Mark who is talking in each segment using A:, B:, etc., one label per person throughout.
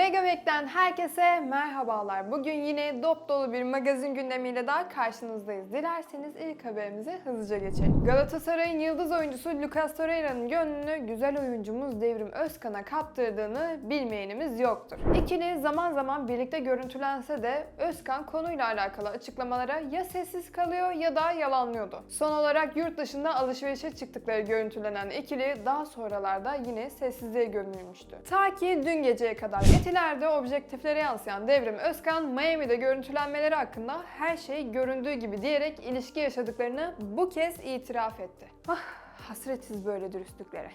A: Megabek'ten herkese merhabalar. Bugün yine dop dolu bir magazin gündemiyle daha karşınızdayız. Dilerseniz ilk haberimize hızlıca geçelim. Galatasaray'ın yıldız oyuncusu Lucas Torreira'nın gönlünü güzel oyuncumuz Devrim Özkan'a kaptırdığını bilmeyenimiz yoktur. İkili zaman zaman birlikte görüntülense de Özkan konuyla alakalı açıklamalara ya sessiz kalıyor ya da yalanlıyordu. Son olarak yurt dışında alışverişe çıktıkları görüntülenen ikili daha sonralarda yine sessizliğe gömülmüştü. Ta ki dün geceye kadar Etilerde objektiflere yansıyan Devrim Özkan, Miami'de görüntülenmeleri hakkında her şey göründüğü gibi diyerek ilişki yaşadıklarını bu kez itiraf etti. Ah, hasretiz böyle dürüstlüklere.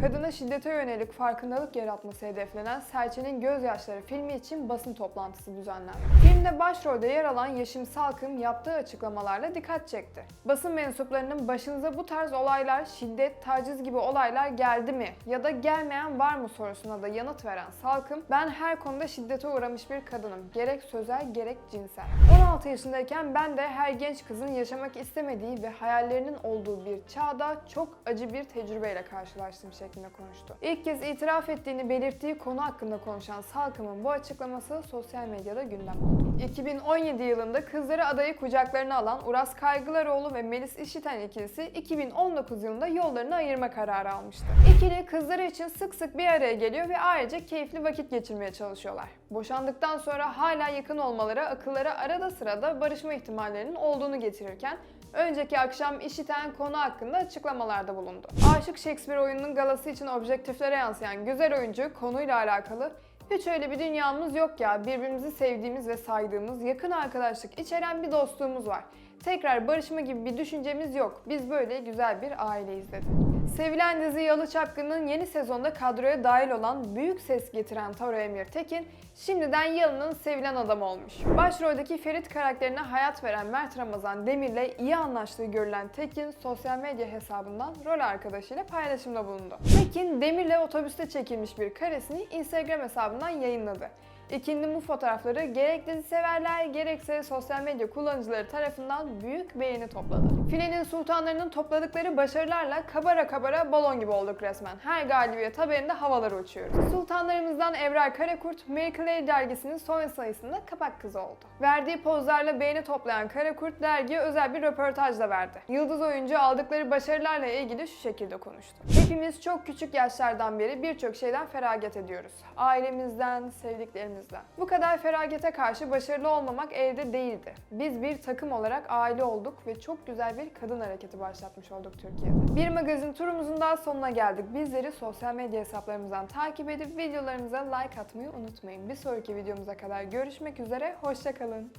A: Kadına şiddete yönelik farkındalık yaratması hedeflenen Serçe'nin Gözyaşları filmi için basın toplantısı düzenlendi. Filmde başrolde yer alan Yeşim Salkım yaptığı açıklamalarla dikkat çekti. Basın mensuplarının başınıza bu tarz olaylar, şiddet, taciz gibi olaylar geldi mi ya da gelmeyen var mı sorusuna da yanıt veren Salkım, ben her konuda şiddete uğramış bir kadınım. Gerek sözel gerek cinsel. 16 yaşındayken ben de her genç kızın yaşamak istemediği ve hayallerinin olduğu bir çağda çok acı bir tecrübeyle karşılaştım şeklinde konuştu. İlk kez itiraf ettiğini belirttiği konu hakkında konuşan Salkım'ın bu açıklaması sosyal medyada gündem oldu. 2017 yılında kızları adayı kucaklarına alan Uras Kaygılaroğlu ve Melis İşiten ikilisi 2019 yılında yollarını ayırma kararı almıştı. İkili kızları için sık sık bir araya geliyor ve ayrıca keyifli vakit geçirmeye çalışıyorlar. Boşandıktan sonra hala yakın olmaları akıllara arada sırada barışma ihtimallerinin olduğunu getirirken önceki akşam işiten konu hakkında açıklamalarda bulundu. Aşık Shakespeare oyununun galası için objektiflere yansıyan güzel oyuncu konuyla alakalı hiç öyle bir dünyamız yok ya. Birbirimizi sevdiğimiz ve saydığımız, yakın arkadaşlık içeren bir dostluğumuz var. Tekrar barışma gibi bir düşüncemiz yok. Biz böyle güzel bir aileyiz dedi. Sevilen dizi Yalı Çapkın'ın yeni sezonda kadroya dahil olan büyük ses getiren Taro Emir Tekin, şimdiden Yalı'nın sevilen adamı olmuş. Başroldeki Ferit karakterine hayat veren Mert Ramazan Demir'le iyi anlaştığı görülen Tekin, sosyal medya hesabından rol arkadaşıyla paylaşımda bulundu. Tekin, Demir'le otobüste çekilmiş bir karesini Instagram hesabından yayınladı. İkindi bu fotoğrafları gerek dizi severler gerekse sosyal medya kullanıcıları tarafından büyük beğeni topladı. Filenin sultanlarının topladıkları başarılarla kabara kabara balon gibi olduk resmen. Her galibiyet haberinde havalara uçuyoruz. Sultanlarımızdan Ebrar Karakurt, Marie Claire dergisinin son sayısında kapak kızı oldu. Verdiği pozlarla beğeni toplayan Karakurt dergiye özel bir röportaj da verdi. Yıldız oyuncu aldıkları başarılarla ilgili şu şekilde konuştu. Hepimiz çok küçük yaşlardan beri birçok şeyden feragat ediyoruz. Ailemizden, sevdiklerimizden. Bu kadar feragate karşı başarılı olmamak elde değildi. Biz bir takım olarak aile olduk ve çok güzel bir kadın hareketi başlatmış olduk Türkiye'de. Bir magazin turumuzun daha sonuna geldik. Bizleri sosyal medya hesaplarımızdan takip edip videolarımıza like atmayı unutmayın. Bir sonraki videomuza kadar görüşmek üzere, hoşçakalın.